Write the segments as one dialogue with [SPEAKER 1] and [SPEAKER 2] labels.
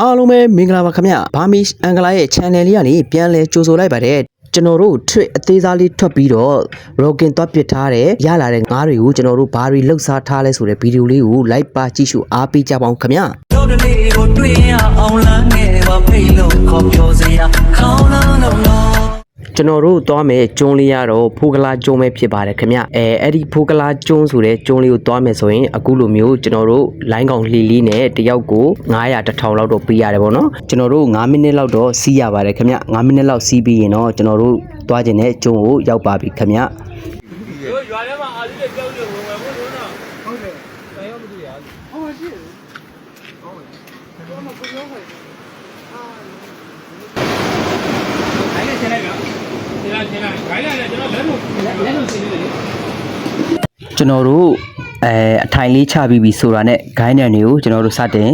[SPEAKER 1] အားလုံးပဲမင်္ဂလာပါခင်ဗျဘာမီအန်ဂလာရဲ့ channel လေးကနေပြန်လဲကြိုဆိုလိုက်ပါတယ်ကျွန်တော်တို့ trick အသေးစားလေးထွက်ပြီးတော့ rogan သွားပစ်ထားတဲ့ရလာတဲ့ငါးတွေကိုကျွန်တော်တို့ဘာတွေလှုပ်ရှားထားလဲဆိုတဲ့ဗီဒီယိုလေးကို like ပါကြည့်ရှုအားပေးကြပါအောင်ခင်ဗျ
[SPEAKER 2] တို့တလေးကိုတွေ့ရအောင်လမ်းငယ်ပါဖိတ်လို့ခေါ်ပြောစရာခေါင်းလုံးလုံးလုံး
[SPEAKER 1] ကျွန်တော်တို့သွားမယ်ကျုံးလေးရတော့ဖိုးကလာကျုံးပဲဖြစ်ပါတယ်ခင်ဗျအဲအဲ့ဒီဖိုးကလာကျုံးဆိုတဲ့ကျုံးလေးကိုသွားမယ်ဆိုရင်အခုလိုမျိုးကျွန်တော်တို့လိုင်းကောင်လှီလီနဲ့တယောက်ကို900 1000လောက်တော့ပေးရတယ်ပေါ့နော်ကျွန်တော်တို့9မိနစ်လောက်တော့စီးရပါတယ်ခင်ဗျ9မိနစ်လောက်စီးပြီးရင်တော့ကျွန်တော်တို့သွားခြင်းတဲ့ကျုံးကိုရောက်ပါပြီခင်ဗျ
[SPEAKER 3] တို့ရွာထဲမှာအာလေးတွေကြောက်နေဝင်ဝင်ဖို့လို့နော်ဟုတ်တယ်တိုင်ရောက်မကြည့်ရဘူးဟုတ်ပါရှိတယ်ဟုတ်တယ်တော့မကိုပြောခိုင်းအာအဲ့ဒါချက်လိုက်ကဒီလားချ က်လိုက်ခိုင်းလိုက်ကျွန်တော်လက်လို့လက်လို့စီနေတယ်လေ
[SPEAKER 1] ကျွန်တော်တို့အဲအထိုင်လေးချပြီးပြီဆိုတာနဲ့ဂိုင်းနံတွေကိုကျွန်တော်တို့စတင်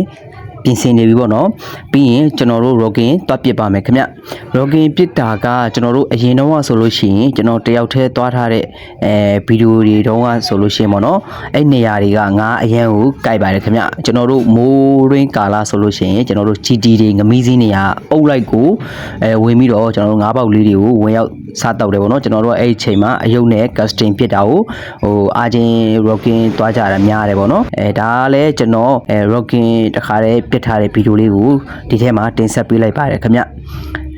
[SPEAKER 1] ပြင်ဆင်နေပြီပေါ့နော်ပြီးရင်ကျွန်တော်တို့ rocking တွတ်ပစ်ပါမယ်ခင်ဗျ rocking ပစ်တာကကျွန်တော်တို့အရင်တော့ဆိုလို့ရှိရင်ကျွန်တော်တယောက်တည်းသွားထားတဲ့အဲဗီဒီယိုတွေတုန်းကဆိုလို့ရှိရင်ပေါ့နော်အဲ့နေရာတွေကငါအရန်ကိုကြိုက်ပါတယ်ခင်ဗျကျွန်တော်တို့မိုးရင်းကာလာဆိုလို့ရှိရင်ကျွန်တော်တို့ GT တွေငမီးစင်းတွေကအုပ်လိုက်ကိုအဲဝင်ပြီးတော့ကျွန်တော်တို့ငါးပေါက်လေးတွေကိုဝင်ရောက်စားတောက်တယ်ပေါ့နော်ကျွန်တော်တို့အဲ့ဒီအချိန်မှာအယုတ်နဲ့ casting ဖြစ်တာကိုဟိုအာချင်း rocking သွားကြတာများတယ်ပေါ့နော်အဲဒါကလည်းကျွန်တော်အဲ rocking တခါတည်းပြစ်ထားတဲ့ဗီဒီယိုလေးကိုဒီထဲမှာတင်ဆက်ပေးလိုက်ပါတယ်ခင်ဗျ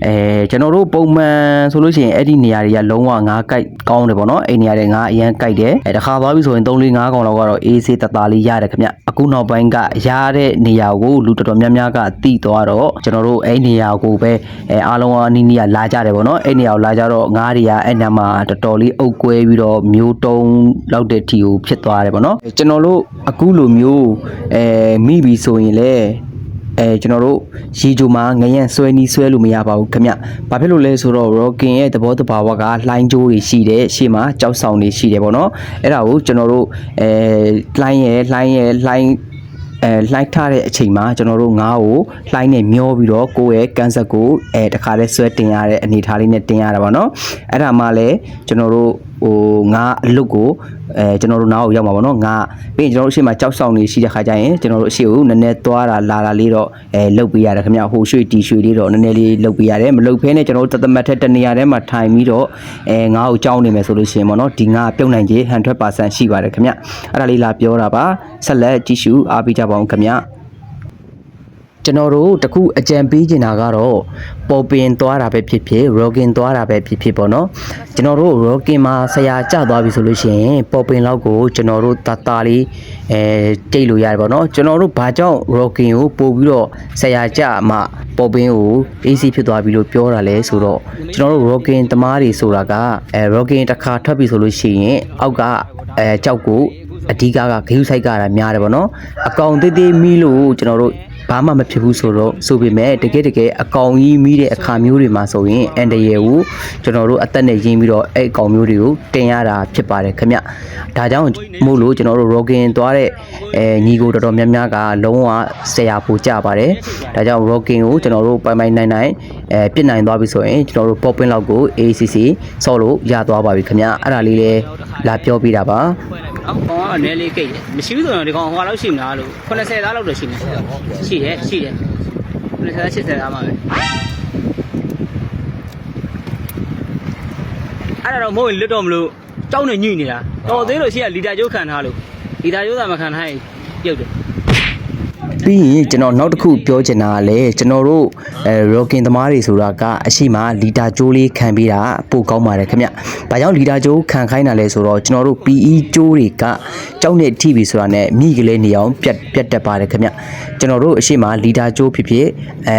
[SPEAKER 1] အဲကျွန်တော်တို့ပုံမှန်ဆိုလို့ရှိရင်အဲ့ဒီနေရာတွေကလုံးဝငါးကိုက်ကောင်းတယ်ပေါ့နော်အဲ့နေရာတွေငါးအရန်ကိုက်တယ်အဲတခါသွားပြီဆိုရင်3 4 5កောင်လောက်ကတော့အေးဆေးတသားလေးရတယ်ခင်ဗျအခုနောက်ပိုင်းကရတဲ့နေရာကိုလူတော်တော်များများကတိသွားတော့ကျွန်တော်တို့အဲ့နေရာကိုပဲအဲအားလုံးအနီးနီးကလာကြတယ်ပေါ့နော်အဲ့နေရာကိုလာကြတော့ငါးတွေကအဲ့နာမှာတော်တော်လေးအုပ်ကွဲပြီးတော့မျိုးတုံးလောက်တဲ့ထီကိုဖြစ်သွားတယ်ပေါ့နော်ကျွန်တော်တို့အခုလိုမျိုးအဲမိပြီဆိုရင်လေ အဲကျွန်တော်တို့ရေဂျိုမှာငရံဆွဲနီးဆွဲလို့မရပါဘူးခင်ဗျ။ဘာဖြစ်လို့လဲဆိုတော့ rocking ရဲ့သဘောတဘာဝကလှိုင်းကြိုးတွေရှိတယ်ရှေ့မှာကြောက်ဆောင်တွေရှိတယ်ပေါ့နော်။အဲ့ဒါကိုကျွန်တော်တို့အဲလှိုင်းရဲ့လှိုင်းရဲ့လှိုင်းအဲလိုက်ထားတဲ့အချိန်မှာကျွန်တော်တို့ငါးကိုလှိုင်းနဲ့မျောပြီးတော့ကိုယ့်ရဲ့ကန်ဆက်ကိုအဲတခါလဲဆွဲတင်ရတဲ့အနေအထားလေးနဲ့တင်ရတာပေါ့နော်အဲ့ဒါမှလည်းကျွန်တော်တို့ ဟိုငါအလုတ်ကိုအဲကျွန်တော်တို့နားကိုရောက်မှာပေါ့နော်ငါပြီးရင်ကျွန်တော်တို့အရှိမကြောက်ဆောင်နေရှိတဲ့ခါကျရင်ကျွန်တော်တို့အရှိကိုနည်းနည်းသွားတာလာတာလေးတော့အဲလုတ်ပေးရတယ်ခင်ဗျဟိုရွှေတီရွှေလေးတော့နည်းနည်းလေးလုတ်ပေးရတယ်မလုတ်ဖဲနဲ့ကျွန်တော်တို့တသမတ်ထက်တနေရာထဲမှာထိုင်ပြီးတော့အဲငါကိုကြောက်နေမယ်ဆိုလို့ရှိရင်ပေါ့နော်ဒီငါပြုတ်နိုင်ခြေ100%ရှိပါတယ်ခင်ဗျအဲ့ဒါလေးလာပြောတာပါဆက်လက်ကြည့်ရှုအားပေးကြပါအောင်ခင်ဗျ ကျွန်တော်တို့တခုအကြံပေးချင်တာကတော့ပေါ်ပင်သွားတာပဲဖြစ်ဖြစ် rocking သွားတာပဲဖြစ်ဖြစ်ပေါ့နော်ကျွန်တော်တို့ rocking မှာဆရာကျသွားပြီဆိုလို့ရှိရင်ပေါ်ပင်လောက်ကိုကျွန်တော်တို့တတာလေးအဲတိတ်လို့ရတယ်ပေါ့နော်ကျွန်တော်တို့ဘာကြောင့် rocking ကိုပို့ပြီးတော့ဆရာကျမှပေါ်ပင်ကို AC ဖြစ်သွားပြီလို့ပြောတာလဲဆိုတော့ကျွန်တော်တို့ rocking တမားတွေဆိုတာကအဲ rocking တစ်ခါထွက်ပြီဆိုလို့ရှိရင်အောက်ကအဲကြောက်ကိုအဓိကကဂယုဆိုင်ကတာများတယ်ပေါ့နော်အကောင်သေးသေးမီးလို့ကျွန်တော်တို့ ဘာမှမဖြစ်ဘူးဆိုတော့ဆိုပေမဲ့တကယ်တကယ်အကောင်ကြီးမီးတဲ့အခါမျိုးတွေမှာဆိုရင်အန်တရယ်ကိုကျွန်တော်တို့အသက်နဲ့ရင်းပြီးတော့အဲ့အကောင်မျိုးတွေကိုတင်ရတာဖြစ်ပါတယ်ခင်ဗျဒါကြောင့်မို့လို့ကျွန်တော်တို့ rocking သွားတဲ့အဲညီကိုတော်တော်များများကလုံးဝဆရာပူကြပါတယ်ဒါကြောင့် rocking ကိုကျွန်တော်တို့ပိုင်ပိုင်နိုင်နိုင်အဲပြစ်နိုင်သွားပြီဆိုရင်ကျွန်တော်တို့ popping လောက်ကို ACC ဆော့လို့ရသွားပါပြီခင်ဗျအဲ့ဒါလေးလည်းလာပြောပြတာပါ
[SPEAKER 4] အောက်ကောင်ကနည်းလေးကိတ်တယ်မရှိဘူးဆိုတော့ဒီကောင်ဟိုလောက်ရှိမလားလို့80သားလောက်တော့ရှိနေရှိတယ်ရှိတယ်80သား80သားမှာပဲအဲ့ဒါတော့မဟုတ်ရင်လွတ်တော့မလို့ကြောက်နေညှိနေတာတော်သေးလို့ရှိရလီတာကျိုးခံထားလို့လီတာကျိုးသာမခံထားရင်ပြုတ်တယ်
[SPEAKER 1] ပြီးရင်ကျွန်တော်နောက်တစ်ခုပြောချင်တာကလည်းကျွန်တော်တို့အဲ rocking သမားတွေဆိုတာကအရှိမလီတာကြိုးလေးခံပေးတာပိုကောင်းပါတယ်ခင်ဗျ။ဘာကြောင့်လီတာကြိုးခံခိုင်းတာလဲဆိုတော့ကျွန်တော်တို့ PE ကြိုးတွေကကြောက်နေထိပြီဆိုတာနဲ့မိကလေးနေအောင်ပြတ်ပြတ်တက်ပါတယ်ခင်ဗျ။ကျွန်တော်တို့အရှိမလီတာကြိုးဖြစ်ဖြစ်အဲ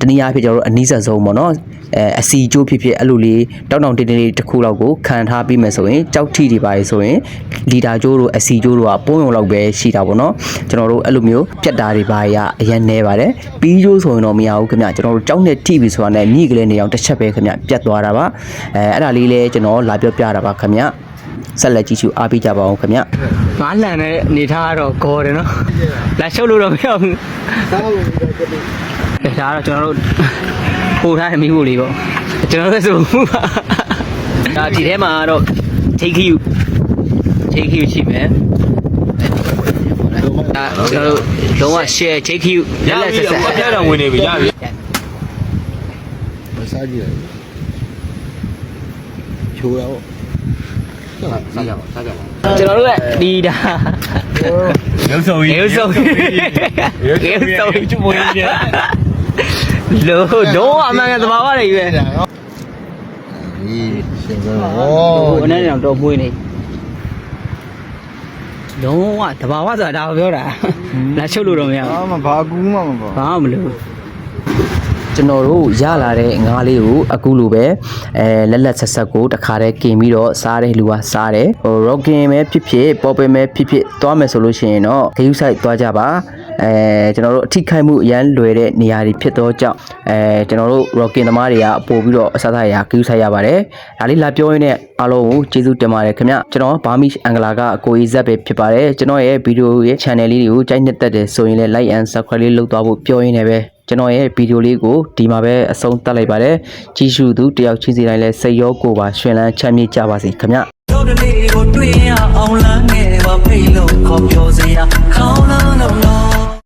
[SPEAKER 1] တနည်းအားဖြင့်ကျွန်တော်တို့အနည်းဆက်ဆုံးပေါ့နော်။အဲအစီကြိုးဖြစ်ဖြစ်အဲ့လိုလေးတောက်တောင်တင်းတင်းလေးတစ်ခုလောက်ကိုခံထားပြီးမယ်ဆိုရင်ကြောက်ထိတွေပါလေဆိုရင်လီတာကြိုးတို့အစီကြိုးတို့ကပုံရုံလောက်ပဲရှိတာပေါ့နော်ကျွန်တော်တို့အဲ့လိုမျိုးပြတ်တာတွေပါရအရင်နေပါတယ်ပြီးကြိုးဆိုရင်တော့မရဘူးခင်ဗျကျွန်တော်တို့ကြောက်နေထိပြီဆိုတာနဲ့မြည်ကလေးနေအောင်တစ်ချက်ပဲခင်ဗျပြတ်သွားတာပါအဲအဲ့ဒါလေးလည်းကျွန်တော်လာပြောပြတာပါခင်ဗျဆက်လက်ကြည့်ရှုအားပေးကြပါအောင်ခင်ဗျ
[SPEAKER 4] ငါလန်တဲ့အနေထားကတော့ဂေါ်တယ်နော်လာရှုပ်လို့တော့မရဘူးဒါကတော့ကျွန်တော်တို့ပို့ထားတဲ့မိဖို့လေးပေါ့ကျွန်တော်တို့ဆိုမှုပါဒါဒီထဲမှာကတော့ take you take you ရှိမယ် ကျွန်တော်တို့လုံးဝ share ချိတ်ခ ्यू လက်လက်ဆက်ဆက်
[SPEAKER 3] အပြတ်တော်ဝင်နေပြီရပြီ
[SPEAKER 5] စားကြည့်လိုက်ချိုးရအောင်စားကြပါစားကြပါ
[SPEAKER 4] ကျွန်တော်တို့ရဲ့ဒီဒါ
[SPEAKER 3] ရုပ်ဆောင်ကြီး
[SPEAKER 4] ရုပ်ဆောင်ကြီးရုပ်ဆောင်ကြီး
[SPEAKER 3] ချွတ်ဝင်နေ
[SPEAKER 4] လို့တော့အမှန်ကသဘာဝတွေပဲ
[SPEAKER 5] ဒီရှင်စံ
[SPEAKER 4] ဟိုနဲ့တော့တော့မွေးနေ လုံးဝသဘာဝဆိုတာဒါကိုပြောတာလာချုပ်လို့တော့မရဘူး
[SPEAKER 5] အာမဘာကူးမှမပါ
[SPEAKER 4] ဘာမှမလုပ်ဘူး
[SPEAKER 1] ကျွန်တော်တို့ရလာတဲ့ငါးလေးကိုအခုလိုပဲအဲလက်လက်ဆက်ဆက်ကိုတခါတည်းกินပြီးတော့စားတဲ့လူကစားတယ်ဟို rocking ပဲဖြစ်ဖြစ် pop ပဲဖြစ်ဖြစ်သွားမယ်ဆိုလို့ရှိရင်တော့ဂယုစိုက်သွားကြပါ အဲကျွန်တော်တို့အထိခိုက်မှုအရန်လွယ်တဲ့နေရာတွေဖြစ်တော့ကြောင့်အဲကျွန်တော်တို့ rocking သမားတွေကပို့ပြီးတော့အစားအစာရာဂယုစိုက်ရပါတယ်ဒါလေးလာပြောရင်းနဲ့အားလုံးကိုကျေးဇူးတင်ပါတယ်ခင်ဗျကျွန်တော်ဘာမီအင်္ဂလာကအကိုကြီးဇက်ပဲဖြစ်ပါတယ်ကျွန်တော်ရဲ့ဗီဒီယိုရဲ့ channel လေးတွေကိုကြိုက်နှစ်သက်တယ်ဆိုရင်လည်း like and subscribe လေးလုပ်သွားဖို့ပြောရင်းနဲ့ပဲကျွန်တော်ရဲ့ဗီဒီယိုလေးကိုဒီမှာပဲအဆုံးသတ်လိုက်ပါတယ်ကြီးစုသူတယောက်ချင်းစီတိုင်းလဲစိတ်ရောကိုယ်ပါရှင်လန်းချမ်းမြေ့ကြပါစေခင်ဗျ
[SPEAKER 2] တို့တလေးကိုတွေ့ရအောင်လမ်းငယ်ပါဖိတ်လို့ခေါ်ပြောစရာ